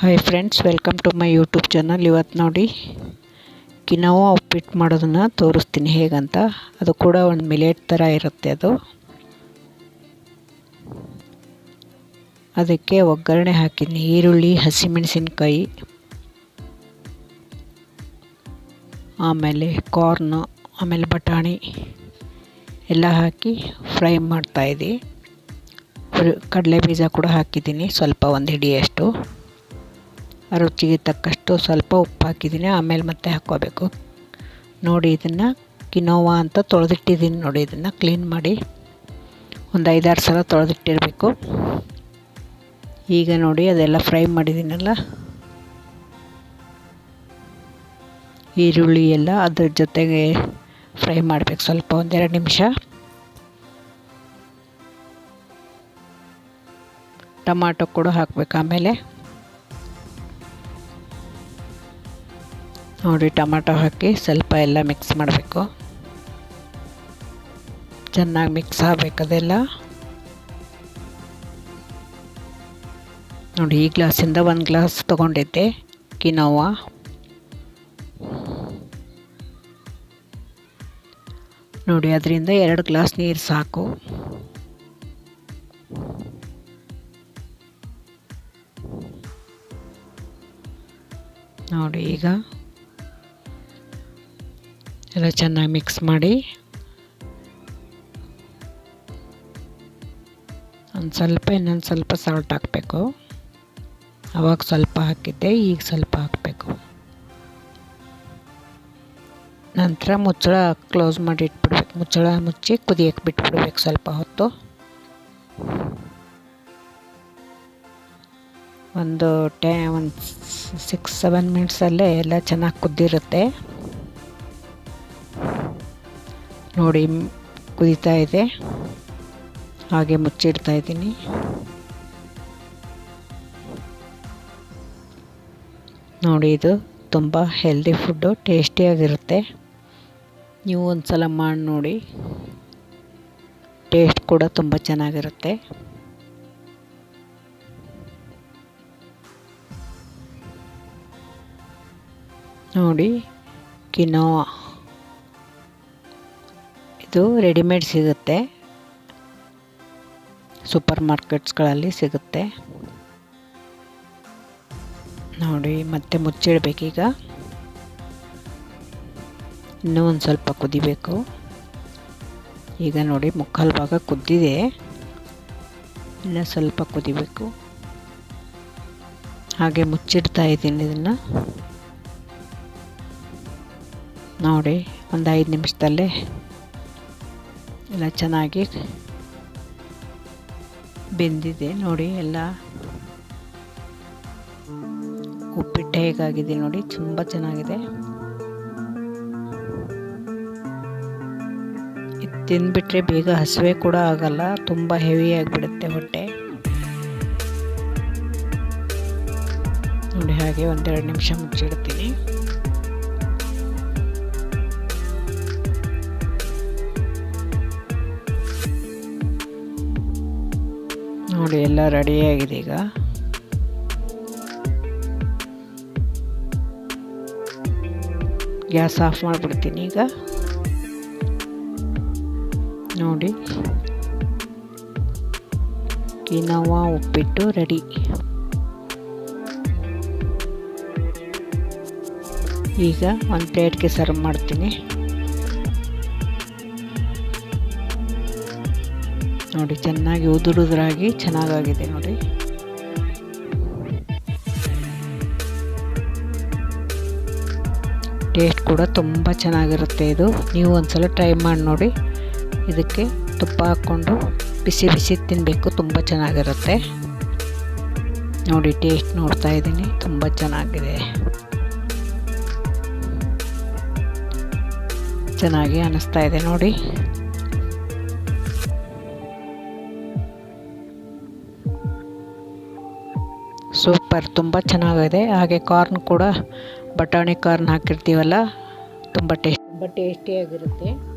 Hi friends welcome to my YouTube channel ಇವತ್ತು ನೋಡಿ ಕಿನೋವ ಉಪ್ಪಿಟ್ಟು ಮಾಡೋದನ್ನು ತೋರಿಸ್ತೀನಿ. ಹೇಗಂತ? ಅದು ಕೂಡ ಒಂದು ಮಿಲೇಟ್ ಥರ ಇರುತ್ತೆ ಅದು. ಅದಕ್ಕೆ ಒಗ್ಗರಣೆ ಹಾಕಿದ್ದೀನಿ. ಈರುಳ್ಳಿ, ಹಸಿಮೆಣಸಿನ್ಕಾಯಿ, ಆಮೇಲೆ ಕಾರ್ನು ಆಮೇಲೆ ಬಟಾಣಿ ಎಲ್ಲ ಹಾಕಿ ಫ್ರೈ ಮಾಡ್ತಾಯಿದ್ದೆ ಕಡಲೆ ಬೀಜ ಕೂಡ ಹಾಕಿದ್ದೀನಿ. ಸ್ವಲ್ಪ ಒಂದು ಹಿಡಿಯಷ್ಟು. ರುಚಿಗೆ ತಕ್ಕಷ್ಟು ಸ್ವಲ್ಪ ಉಪ್ಪು ಹಾಕಿದ್ದೀನಿ ಆಮೇಲೆ ಮತ್ತೆ ಹಾಕ್ಕೋಬೇಕು. ನೋಡಿ ಇದನ್ನು ಕಿನೋವಾ ಅಂತ ತೊಳೆದಿಟ್ಟಿದ್ದೀನಿ ನೋಡಿ, ಇದನ್ನು ಕ್ಲೀನ್ ಮಾಡಿ. ಒಂದು ಐದಾರು ಸಲ ತೊಳೆದಿಟ್ಟಿರಬೇಕು. ಈಗ ನೋಡಿ ಅದೆಲ್ಲ ಫ್ರೈ ಮಾಡಿದ್ದೀನಲ್ಲ. ಈರುಳ್ಳಿ ಎಲ್ಲ ಅದ್ರ ಜೊತೆಗೆ ಫ್ರೈ ಮಾಡಬೇಕು, ಸ್ವಲ್ಪ ಒಂದೆರಡು ನಿಮಿಷ. ಟೊಮಾಟೊ ಕೂಡ ಹಾಕಬೇಕು ಆಮೇಲೆ. ನೋಡಿ ಟೊಮಾಟೊ ಹಾಕಿ ಸ್ವಲ್ಪ ಎಲ್ಲ ಮಿಕ್ಸ್ ಮಾಡಬೇಕು. ಚೆನ್ನಾಗಿ ಮಿಕ್ಸ್ ಆಗಬೇಕು ಅದೆಲ್ಲ. ನೋಡಿ, ಈ ಗ್ಲಾಸಿಂದ ಒಂದು ಗ್ಲಾಸ್ ತೊಗೊಂಡಿದ್ದೆ, ಕಿನೋವಾ. ನೋಡಿ, ಅದರಿಂದ ಎರಡು ಗ್ಲಾಸ್ ನೀರು ಸಾಕು. ನೋಡಿ, ಈಗ ಎಲ್ಲ ಚೆನ್ನಾಗಿ ಮಿಕ್ಸ್ ಮಾಡಿ. ಒಂದು ಸ್ವಲ್ಪ, ಇನ್ನೊಂದು ಸ್ವಲ್ಪ ಸಾಲ್ಟ್ ಹಾಕಬೇಕು. ಅವಾಗ ಸ್ವಲ್ಪ ಹಾಕಿದ್ದೆ, ಈಗ ಸ್ವಲ್ಪ ಹಾಕಬೇಕು. ನಂತರ ಮುಚ್ಚಳ ಕ್ಲೋಸ್ ಮಾಡಿ ಇಟ್ಬಿಡ್ಬೇಕು. ಮುಚ್ಚಳ ಮುಚ್ಚಿ ಕುದಿಯಕ್ಕೆ ಬಿಟ್ಬಿಡ್ಬೇಕು ಸ್ವಲ್ಪ ಹೊತ್ತು. ಒಂದು ಟೆ, ಒಂದು ಸಿಕ್ಸ್ ಸೆವೆನ್ ಮಿನಿಟ್ಸಲ್ಲೇ ಎಲ್ಲ ಚೆನ್ನಾಗಿ ಕುದ್ದಿರುತ್ತೆ. ನೋಡಿ, ಕುದಿತಾ ಇದೆ. ಹಾಗೆ ಮುಚ್ಚಿಡ್ತಾ ಇದ್ದೀನಿ. ನೋಡಿ, ಇದು ತುಂಬ ಹೆಲ್ದಿ ಫುಡ್ಡು ಟೇಸ್ಟಿಯಾಗಿರುತ್ತೆ ನೀವು ಒಂದು ಸಲ ಮಾಡಿ ನೋಡಿ. ಟೇಸ್ಟ್ ಕೂಡ ತುಂಬ ಚೆನ್ನಾಗಿರುತ್ತೆ. ನೋಡಿ, ಕಿನೋವಾ. ಇದು ರೆಡಿಮೇಡ್ ಸಿಗುತ್ತೆ. ಸೂಪರ್ ಮಾರ್ಕೆಟ್ಸ್ಗಳಲ್ಲಿ ಸಿಗುತ್ತೆ. ನೋಡಿ, ಮತ್ತೆ ಮುಚ್ಚಿಡಬೇಕೀಗ ಇನ್ನೂ ಒಂದು ಸ್ವಲ್ಪ ಕುದಿಬೇಕು. ಈಗ ನೋಡಿ, ಮುಕ್ಕಾಲು ಭಾಗ ಕುದ್ದಿದೆ. ಇನ್ನು ಸ್ವಲ್ಪ ಕುದಿಬೇಕು. ಹಾಗೆ ಮುಚ್ಚಿಡ್ತಾ ಇದ್ದೀನಿ ಇದನ್ನು. ನೋಡಿ, ಒಂದು ಐದು ನಿಮಿಷದಲ್ಲೇ ಎಲ್ಲ ಚೆನ್ನಾಗಿ ಬೆಂದಿದೆ ನೋಡಿ, ಎಲ್ಲ ಉಪ್ಪಿಟ್ಟು ಹೇಗಾಗಿದೆ ನೋಡಿ, ತುಂಬ ಚೆನ್ನಾಗಿದೆ. ಇದು ತಿಂದ್ಬಿಟ್ರೆ ಬೇಗ ಹಸಿವೆ ಕೂಡ ಆಗಲ್ಲ, ತುಂಬ ಹೆವಿ ಆಗಿಬಿಡುತ್ತೆ ಹೊಟ್ಟೆ. ನೋಡಿ, ಹಾಗೆ ಒಂದೆರಡು ನಿಮಿಷ ಮುಚ್ಚಿಡ್ತೀನಿ. ನೋಡಿ, ಎಲ್ಲ ರೆಡಿಯಾಗಿದೆ ಈಗ. ಗ್ಯಾಸ್ ಆಫ್ ಮಾಡಿಬಿಡ್ತೀನಿ ಈಗ. ನೋಡಿ. ಕಿನೋವಾ ಉಪ್ಪಿಟ್ಟು ರೆಡಿ ಈಗ ಒಂದು ಪ್ಲೇಟ್ಗೆ ಸರ್ವ್ ಮಾಡ್ತೀನಿ. ನೋಡಿ, ಚೆನ್ನಾಗಿ ಉದುರುದ್ರಾಗಿ ಚೆನ್ನಾಗಾಗಿದೆ ನೋಡಿ. ಟೇಸ್ಟ್ ಕೂಡ ತುಂಬ ಚೆನ್ನಾಗಿರುತ್ತೆ ಇದು. ನೀವು ಒಂದ್ಸಲ ಟ್ರೈ ಮಾಡಿ ನೋಡಿ. ಇದಕ್ಕೆ ತುಪ್ಪ ಹಾಕ್ಕೊಂಡು ಬಿಸಿ ಬಿಸಿ ತಿನ್ನಬೇಕು ತುಂಬ ಚೆನ್ನಾಗಿರುತ್ತೆ. ನೋಡಿ ಟೇಸ್ಟ್ ನೋಡ್ತಾ ಇದ್ದೀನಿ, ತುಂಬ ಚೆನ್ನಾಗಿದೆ. ಚೆನ್ನಾಗಿ ಅನ್ನಿಸ್ತಾ ಇದೆ ನೋಡಿ. ಸೂಪರ್ ತುಂಬ ಚೆನ್ನಾಗಿದೆ. ಹಾಗೆ ಕಾರ್ನ್ ಕೂಡ ಬಟಾಣಿ ಕಾರ್ನ್ ಹಾಕಿರ್ತೀವಲ್ಲ ತುಂಬ ಟೇಸ್ಟ್. ತುಂಬ ಟೇಸ್ಟಿಯಾಗಿರುತ್ತೆ.